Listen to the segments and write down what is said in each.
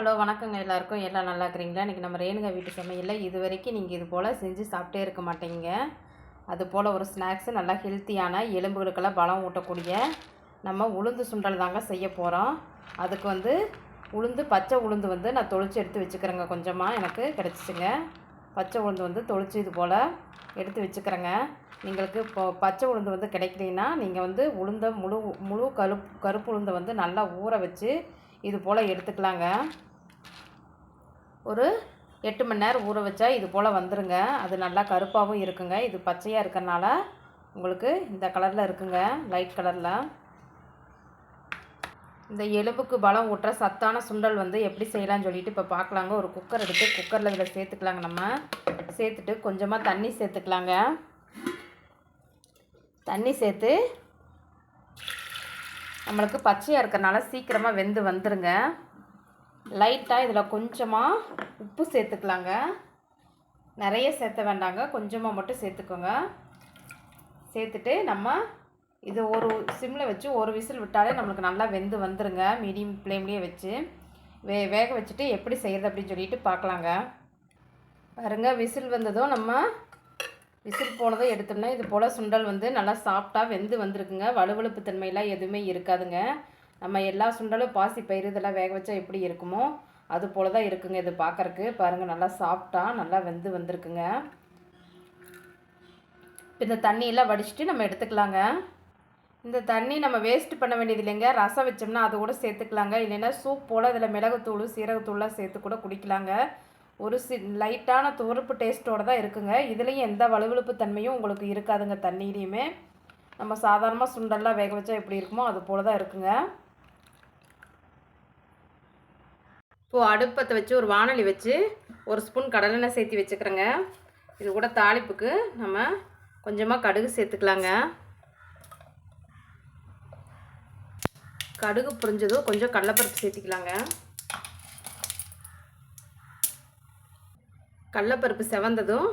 Hello வணக்கங்க எல்லாருக்கும். எல்லாம் நல்லா இருக்கிறீங்களா? இன்றைக்கி நம்ம ரேணுகா வீட்டு சமையலில் இது வரைக்கும் நீங்கள் இது போல் செஞ்சு சாப்பிட்டே இருக்க மாட்டீங்க. அது போல் ஒரு ஸ்நாக்ஸு நல்லா ஹெல்த்தியான எலும்புகளுக்கெல்லாம் பலம் ஊட்டக்கூடிய நம்ம உளுந்து சுண்டல் தாங்க செய்ய போகிறோம் அதுக்கு வந்து உளுந்து பச்சை உளுந்து வந்து நான் தொளிச்சு எடுத்து வச்சுக்கிறேங்க. கொஞ்சமாக எனக்கு கிடச்சிச்சுங்க. பச்சை உளுந்து வந்து தொளிச்சு இது போல் எடுத்து வச்சுக்கிறேங்க. எங்களுக்கு இப்போ பச்சை உளுந்து வந்து கிடைக்கலனா நீங்கள் வந்து உளுந்த முழு முழு கருப்பு கருப்பு உளுந்தை வந்து நல்லா ஊற வச்சு இது போல் எடுத்துக்கலாங்க. ஒரு எட்டு மணி நேரம் ஊற வச்சா இது போல் வந்துருங்க. அது நல்லா கருப்பாகவும் இருக்குங்க. இது பச்சையாக இருக்கிறனால உங்களுக்கு இந்த கலரில் இருக்குங்க. லைட் கலரில். இந்த எலும்புக்கு பலம் ஊட்டுற சத்தான சுண்டல் வந்து எப்படி செய்யலாம்னு சொல்லிட்டு இப்போ பார்க்கலாங்க ஒரு குக்கர் எடுத்து குக்கரில் இதில் சேர்த்துக்கலாங்க நம்ம. சேர்த்துட்டு கொஞ்சமாக தண்ணி சேர்த்துக்கலாங்க. தண்ணி சேர்த்து நம்மளுக்கு பச்சையாக இருக்கிறனால சீக்கிரமாக வெந்து வந்துருங்க. லைட்டாக இதில் கொஞ்சமாக உப்பு சேர்த்துக்கலாங்க. நிறைய சேர்த்த வேண்டாங்க. கொஞ்சமாக மட்டும் சேர்த்துக்கோங்க. சேர்த்துட்டு நம்ம இது ஒரு சிம்மில் வச்சு ஒரு விசில் விட்டாலே நம்மளுக்கு நல்லா வெந்து வந்துருங்க. மீடியம் ஃப்ளேம்லேயே வச்சு. வே வேக வச்சுட்டு எப்படி செய்கிறது அப்படின்னு சொல்லிட்டு பார்க்கலாங்க. பாருங்க விசில் வந்ததும் நம்ம விசில் போனதும் எடுத்தோம்னா இது போல் சுண்டல் வந்து நல்லா சாஃப்டாக வெந்து வந்திருக்குங்க. வலுவழுப்பு தன்மையெல்லாம் எதுவுமே இருக்காதுங்க. நம்ம எல்லா சுண்டலும் பாசி பயிறு இதெல்லாம் வேக வச்சா எப்படி இருக்குமோ அது போல் தான் இருக்குங்க இது பார்க்குறக்கு பாருங்கள் நல்லா சாப்பிட்டா நல்லா வெந்து வந்திருக்குங்க. இப்போ இந்த தண்ணியெல்லாம் வடிச்சிட்டு நம்ம எடுத்துக்கலாங்க. இந்த தண்ணி நம்ம வேஸ்ட் பண்ண வேண்டியது இல்லைங்க. ரசம் வச்சோம்னா அது கூட சேர்த்துக்கலாங்க. இல்லைன்னா சூப் போல் இதில் மிளகுத்தூள் சீரகத்தூள்லாம் சேர்த்து கூட குடிக்கலாங்க. ஒரு சி லைட்டான துவர்ப்பு டேஸ்ட்டோடு தான் இருக்குங்க. இதுலேயும் எந்த வலுவழுப்பு தன்மையும் உங்களுக்கு இருக்காதுங்க தண்ணியிலையுமே. நம்ம சாதாரணமாக சுண்டல்லாம் வேக வச்சா எப்படி இருக்குமோ அது போல் தான் இருக்குங்க. இப்போது அடுப்பத்தை வச்சு ஒரு வானொலி வச்சு ஒரு ஸ்பூன் கடலெண்ணெய் சேர்த்து வச்சுக்கிறேங்க. இது கூட தாளிப்புக்கு நம்ம கொஞ்சமாக கடுகு சேர்த்துக்கலாங்க. கடுகு புரிஞ்சதும் கொஞ்சம் கடலப்பருப்பு சேர்த்திக்கலாங்க. கடலப்பருப்பு செவந்ததும்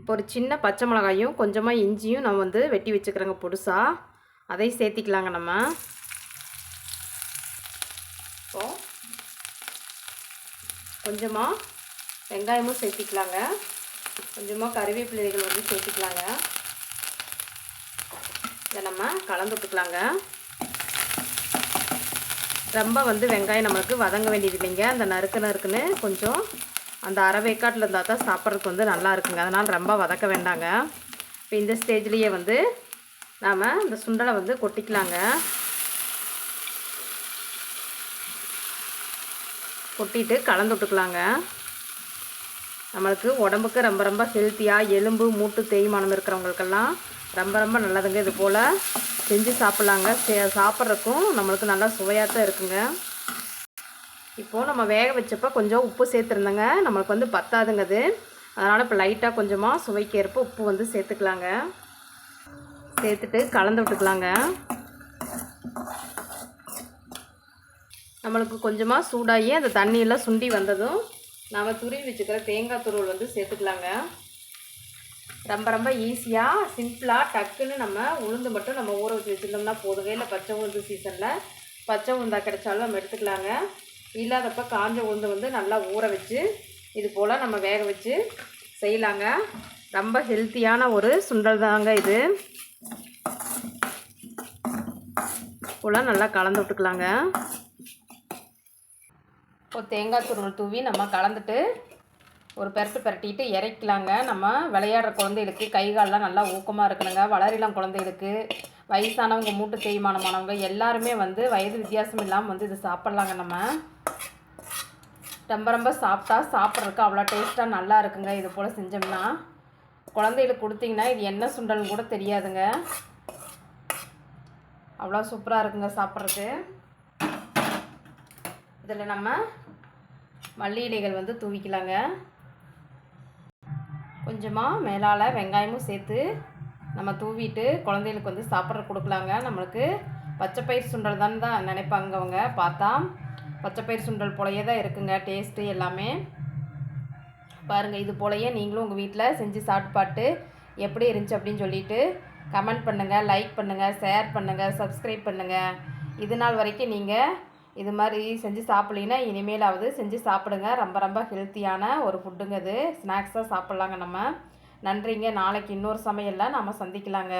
இப்போ ஒரு சின்ன பச்சை மிளகாயும் கொஞ்சமாக இஞ்சியும் நம்ம வந்து வெட்டி வச்சுக்கிறோங்க பொடுசாக அதையும் சேர்த்திக்கலாங்க நம்ம இப்போ கொஞ்சமாக வெங்காயமும் சேர்த்திக்கலாங்க. கொஞ்சமாக கருவேப்பிலைகள் வந்து சேர்த்திக்கலாங்க. இதை நம்ம கலந்து விட்டுக்கலாங்க ரொம்ப வந்து வெங்காயம் நம்மளுக்கு வதங்க வேண்டியது இல்லைங்க. அந்த நறுக்கு நறுக்குன்னு கொஞ்சம் அந்த அரவேக்காட்டில் இருந்தால் தான் சாப்பிட்றதுக்கு வந்து நல்லா இருக்குங்க. அதனால் ரொம்ப வதக்க வேண்டாங்க. இப்போ இந்த ஸ்டேஜ்லேயே வந்து நாம் இந்த சுண்டலை வந்து கொட்டிக்கலாங்க. கொட்டிட்டு கலந்து விட்டுக்கலாங்க. நம்மளுக்கு உடம்புக்கு ரொம்ப ரொம்ப ஹெல்த்தியாக எலும்பு மூட்டு தேய்மானம் இருக்கிறவங்களுக்கெல்லாம் ரொம்ப ரொம்ப நல்லதுங்க. இது போல் செஞ்சு சாப்பிட்லாங்க. சாப்பிட்றதுக்கும் நம்மளுக்கு நல்லா சுவையாக தான் இருக்குங்க. இப்போது நம்ம வேக வச்சப்போ கொஞ்சம் உப்பு சேர்த்துருந்தேங்க. நம்மளுக்கு வந்து பத்தாதுங்க அது. அதனால் இப்போ லைட்டாக கொஞ்சமாக சுவைக்கேற்ப உப்பு வந்து சேர்த்துக்கலாங்க. சேர்த்துட்டு கலந்து விட்டுக்கலாங்க. நம்மளுக்கு கொஞ்சமாக சூடாகி அந்த தண்ணியெல்லாம் சுண்டி வந்ததும் நாம் துருவி வச்சுக்கிற தேங்காய் துருவல் வந்து சேர்த்துக்கலாங்க. ரொம்ப ரொம்ப ஈஸியாக சிம்பிளாக டக்குன்னு நம்ம உளுந்து மட்டும் நம்ம ஊற வச்சு வச்சுருந்தோம்னா போதுங்க. இல்லை பச்சை உளுந்து சீசனில் பச்சை உளுந்தா கிடைச்சாலும் நம்ம எடுத்துக்கலாங்க. இல்லாதப்ப காஞ்ச உளுந்து வந்து நல்லா ஊற வச்சு இது போல் நம்ம வேக வச்சு செய்யலாங்க. ரொம்ப ஹெல்த்தியான ஒரு சுண்டல் தாங்க இது போல் நல்லா கலந்து விட்டுக்கலாங்க. ஒரு தேங்காய் துருவல் தூவி நம்ம கலந்துட்டு ஒரு பெரட்டு பெரட்டிட்டு இறக்கலாங்க. நம்ம விளையாடுற குழந்தைகளுக்கு கை காலெலாம் நல்லா ஊக்கமாக இருக்கணுங்க. வளரிலாம் குழந்தைகளுக்கு வயசானவங்க மூட்டு தேய்மானமானவங்க எல்லாருமே வந்து வயது வித்தியாசம் இல்லாமல் வந்து இது சாப்பிட்லாங்க நம்ம. ரொம்ப ரொம்ப சாப்பிட்டா சாப்பிட்றதுக்கு அவ்வளோ டேஸ்ட்டாக நல்லா இருக்குங்க. இது போல் செஞ்சோம்னா குழந்தைகளுக்கு கொடுத்தீங்கன்னா இது என்ன சுண்டல்னு கூட தெரியாதுங்க. அவ்வளோ சூப்பராக இருக்குங்க சாப்பிட்றதுக்கு. இதில் நம்ம மல்லி இலைகள் வந்து தூவிக்கலாங்க. கொஞ்சமாக மேலால் வெங்காயமும் சேர்த்து நம்ம தூவிட்டு குழந்தைகளுக்கு வந்து சாப்பிட்ற கொடுக்கலாங்க. நம்மளுக்கு பச்சைப்பயிர் சுண்டல் தான் தான் நினைப்பாங்க அவங்க பார்த்தா பச்சைப்பயிர் சுண்டல் போலயே தான் இருக்குங்க. டேஸ்ட்டு எல்லாமே. பாருங்கள் இது போலயே நீங்களும் உங்கள் வீட்டில் செஞ்சு சாப்பிட்டு எப்படி இருந்துச்சு அப்படின்னு சொல்லிட்டு கமெண்ட் பண்ணுங்கள் லைக் பண்ணுங்கள் ஷேர் பண்ணுங்கள் சப்ஸ்கிரைப் பண்ணுங்கள் இது நாள் வரைக்கும் நீங்கள் இது மாதிரி செஞ்சு சாப்பிட்லீங்கன்னா இனிமேலாவது செஞ்சு சாப்பிடுங்க. ரொம்ப ரொம்ப ஹெல்த்தியான ஒரு ஃபுட்டுங்க இது ஸ்நாக்ஸாக சாப்பிட்லாங்க நம்ம. நன்றிங்க. நாளைக்கு இன்னொரு சமையலில் நம்ம சந்திக்கலாங்க.